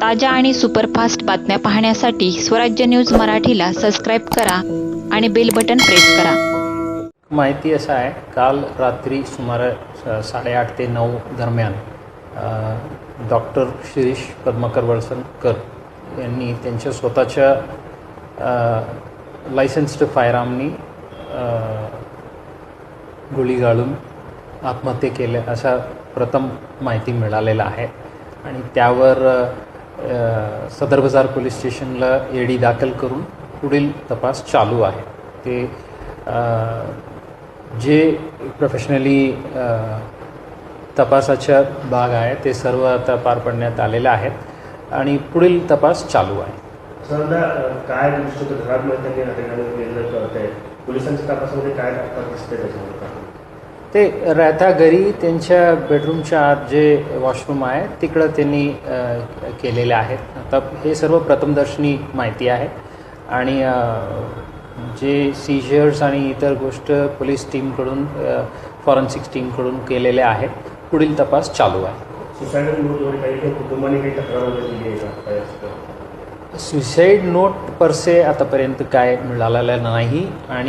ताज्या आणि सुपरफास्ट बातम्या पाहण्यासाठी स्वराज्य न्यूज मराठीला सबस्क्राईब करा आणि बेल बटन प्रेस करा. माहिती असं आहे काल रात्री सुमारे स- साडेआठ ते नऊ दरम्यान डॉक्टर शिरीष पद्माकर वळसणकर यांनी त्यांच्या स्वतःच्या लायसन्स्ड फायरामनी गोळी गाळून आत्महत्या केल्या असा प्रथम माहिती मिळालेला आहे. आणि त्यावर सदर बाजार पोलीस स्टेशनला ईडी दाखल करून पुढील तपास चालू आहे. ते जे प्रोफेशनली तपासाच्या भाग आहे ते सर्व आता पार पडण्यात आलेले आहेत आणि पुढील तपास चालू आहे. काय पोलिसांच्या तपासामध्ये काय ते राहत्या घरी त्यांच्या बेडरूमच्या आत जे वॉशरूम आहे तिकडं त्यांनी केलेले आहेत. आता हे सर्व प्रथमदर्शनी माहिती आहे. आणि जे सीजर्स आणि इतर गोष्ट पोलीस टीमकडून फॉरेन्सिक्स टीमकडून केलेले आहेत पुढील तपास चालू आहे. सुसाईड नोट परसे आतापर्यंत काय मिळालेलं नाही. आणि